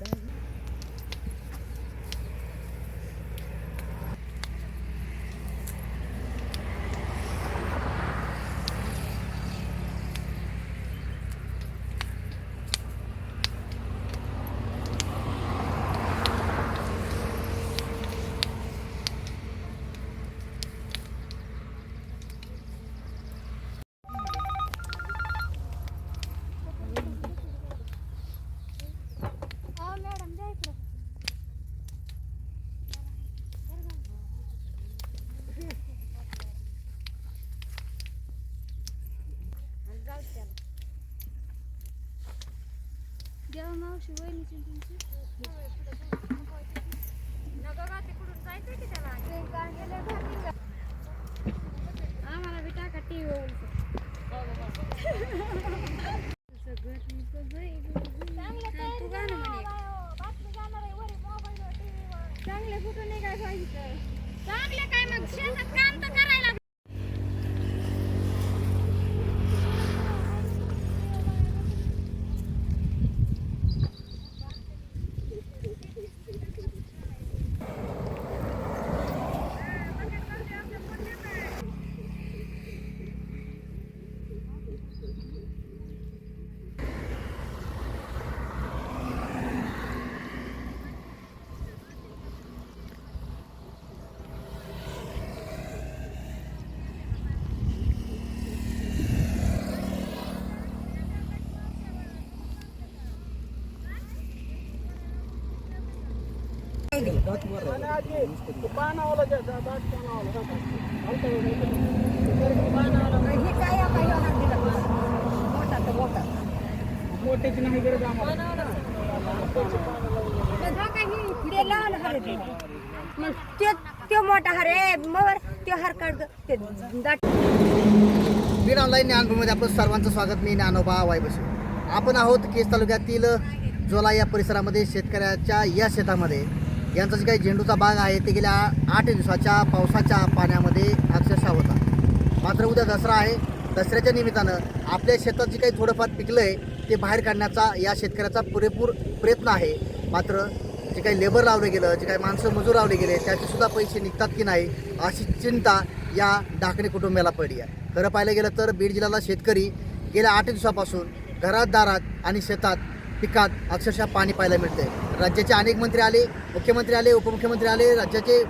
bag. कशी वहिनीची आणि तुमची. आम्हाला टीव्ही तू गाणं म्हणे. चांगलं कुठं नाही काय पाहिजे चांगलं काय मग? शेतात काम तर मोठ्याची नाही गरज आम्हाला मग ते त्यो मोठा हर आहे मग त्यो हार काढ ते दाट बीड ऑनलाईन ज्ञानभूमीमध्ये आपलं सर्वांचं स्वागत. मी ज्ञानोबा वायबशी आपण आहोत केस तालुक्यातील जोला या परिसरामध्ये शेतकऱ्याच्या या शेतामध्ये. यांचा जे काही झेंडूचा बाग आहे ते गेल्या आठ दिवसाच्या पावसाच्या पाण्यामध्ये अक्षरशः होता. मात्र उद्या दसरा आहे. दसऱ्याच्या निमित्तानं आपल्या शेतात जे काही थोडंफार पिकलं आहे ते बाहेर काढण्याचा या शेतकऱ्याचा पुरेपूर प्रयत्न आहे. मात्र जे काही लेबर लावलं गेलं जे काही माणसं मजूर लावले गेले त्याचेसुद्धा पैसे निघतात की नाही अशी चिंता या ढाकणे कुटुंबियाला पडली आहे. खरं पाहायला गेलं तर बीड जिल्ह्याला शेतकरी गेल्या आठ दिवसापासून घरात दारात आणि शेतात पिकात अक्षरशः पाणी पाहायला मिळते राज्याचे अनेक मंत्री आले मुख्यमंत्री आले उपमुख्यमंत्री आले राज्याचे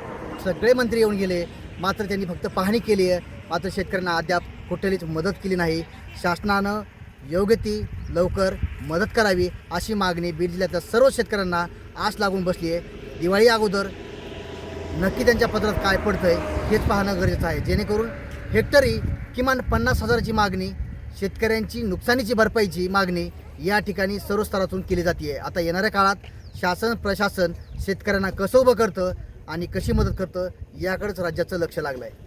सगळे मंत्री येऊन गेले. मात्र त्यांनी फक्त पाहणी केली आहे. मात्र शेतकऱ्यांना अद्याप कुठलीच मदत केली नाही. शासनानं योग्य ती लवकर मदत करावी अशी मागणी बीड जिल्ह्यातल्या सर्व शेतकऱ्यांना आस लागून बसली आहे. दिवाळी अगोदर नक्की त्यांच्या पत्रात काय पडतंय हेच पाहणं गरजेचं आहे. जेणेकरून हेक्टरी किमान पन्नास हजाराची मागणी शेतकऱ्यांची नुकसानीची भरपाईची मागणी या ठिकाणी सर्व स्तरातून केली जाते आता येणाऱ्या काळात शासन प्रशासन शेतकऱ्यांना कसं उभं करतं आणि कशी मदत करतं याकडेच राज्याचं लक्ष लागलं आहे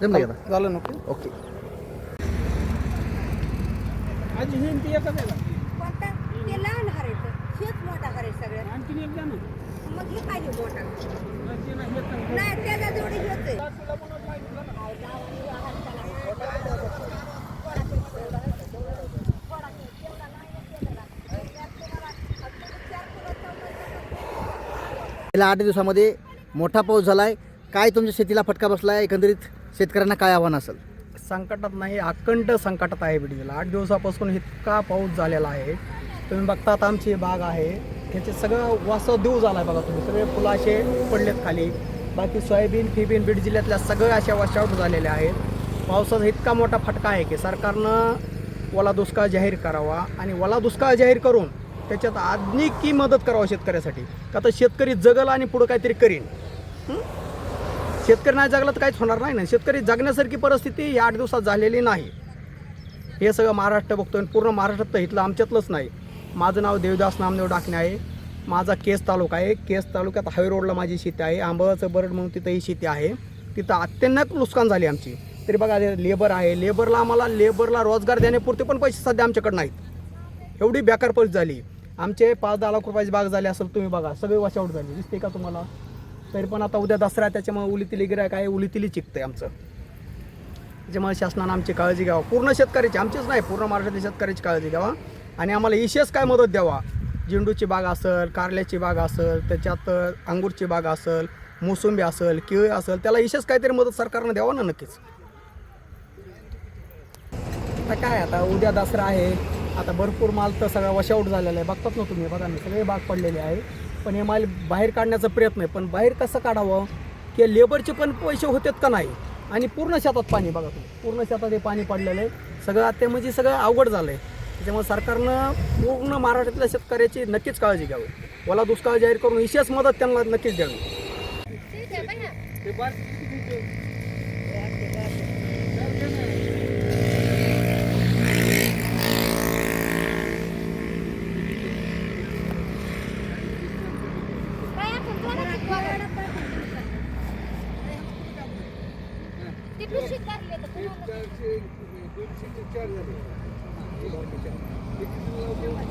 जमलं का झालं नको ओके. लहान हर हेच मोठा हर मग हे पाहिजे मोठा. नाही, ते नाही, चांगलं. नाही त्याच्या जोडी आहे गेल्या आठ दिवसामध्ये मोठा पाऊस झाला आहे काय तुमच्या शेतीला फटका बसला आहे एकंदरीत शेतकऱ्यांना काय आव्हान असेल? संकटात नाही अखंड संकटात आहे बिडीला आठ दिवसापासून इतका पाऊस झालेला आहे. तुम्ही बघतात आमची बाग आहे. त्याचे सगळं वासव देऊ झाला आहे बघा तुम्ही. सगळे फुलं असे पडलेत खाली. बाकी सोयाबीन फिबीन बीड जिल्ह्यातल्या सगळ्या अशा वॉशआउट झालेल्या आहेत. पावसाचा इतका मोठा फटका आहे की सरकारनं ओला दुष्काळ जाहीर करावा आणि ओला दुष्काळ जाहीर करून त्याच्यात आधुनिकी मदत करावं शेतकऱ्यासाठी? का तर शेतकरी जगल आणि पुढं काहीतरी करीन? शेतकरी नाही जगला तर काहीच होणार नाही ना. शेतकरी जगण्यासारखी परिस्थिती या आठ दिवसात झालेली नाही. हे सगळं महाराष्ट्र बघतोय आणि पूर्ण महाराष्ट्रात तर इथलं आमच्यातलंच नाही. माझं नाव देवदास नामदेव डाकणे आहे. माझा केस तालुका आहे. केस तालुक्यात हायवे रोडला माझी शेती आहे. आंबाचं बरड म्हणून तिथंही शेती आहे. तिथं अत्यंत नुकसान झाली आमची. तरी बघा लेबर आहे. लेबरला आम्हाला लेबरला रोजगार देण्यापुरते पण पैसे सध्या आमच्याकडे नाहीत. एवढी बेकार परिस्थिती झाली. आमचे पाच दहा लाख रुपयाची बाग झाली असेल तुम्ही बघा. सगळे वॉशआउट झाली. दिसते का तुम्हाला? तरी पण आता उद्या दसरा आहे, त्याच्यामुळे उलीतिली गिरायक आहे उलीतिली चिकतंय आमचं. त्याच्यामुळे शासनानं आमची काळजी घ्यावा. पूर्ण शेतकऱ्याची आमचीच नाही पूर्ण महाराष्ट्रातील शेतकऱ्याची काळजी घ्यावा. आणि आम्हाला विशेष काय मदत द्यावा? झेंडूची बाग असेल कारल्याची बाग असेल त्याच्यात अंगूरची बाग असेल मोसंबी असेल केळी असेल त्याला विशेष काहीतरी मदत सरकारनं द्यावा ना नक्कीच? आता काय आता? उद्या दसरा आहे. आता भरपूर माल तर सगळा वशाऊट झालेला आहे. बघतात ना तुम्ही बघा ना सगळे बाग पडलेले आहे. पण हे माल बाहेर काढण्याचा प्रयत्न आहे. पण बाहेर कसं काढावं? की लेबरचे पण पैसे होतात का नाही? आणि पूर्ण शेतात पाणी बघा तुम्ही पूर्ण शेतात हे पाणी पडलेलं आहे. सगळं आता म्हणजे सगळं अवघड झालं आहे त्याच्यामुळे सरकारनं पूर्ण महाराष्ट्रातल्या शेतकऱ्याची नक्कीच काळजी घ्यावी. ओला दुष्काळ जाहीर करून विशेष मदत त्यांना नक्कीच द्यावी. ठीक आहे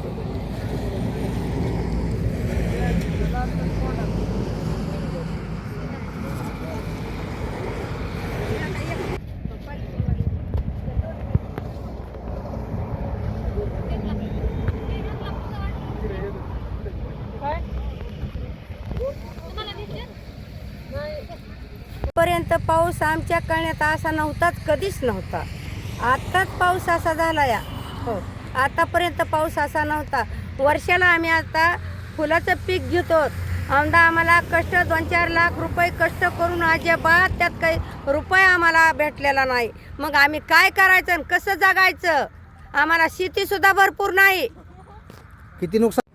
बघा आतापर्यंत पाऊस आमच्या कळण्यात असा नव्हताच कधीच नव्हता. आत्ताच पाऊस असा झाला या हो आतापर्यंत पाऊस असा नव्हता. वर्षाला आम्ही आता फुलाचं पीक घेतो. आमदा आम्हाला कष्ट दोन चार लाख रुपये कष्ट करून अजिबात त्यात काही रुपये आम्हाला भेटलेला नाही. मग आम्ही काय करायचं आणि कसं जगायचं? आम्हाला शेतीसुद्धा भरपूर नाही. किती नुकसान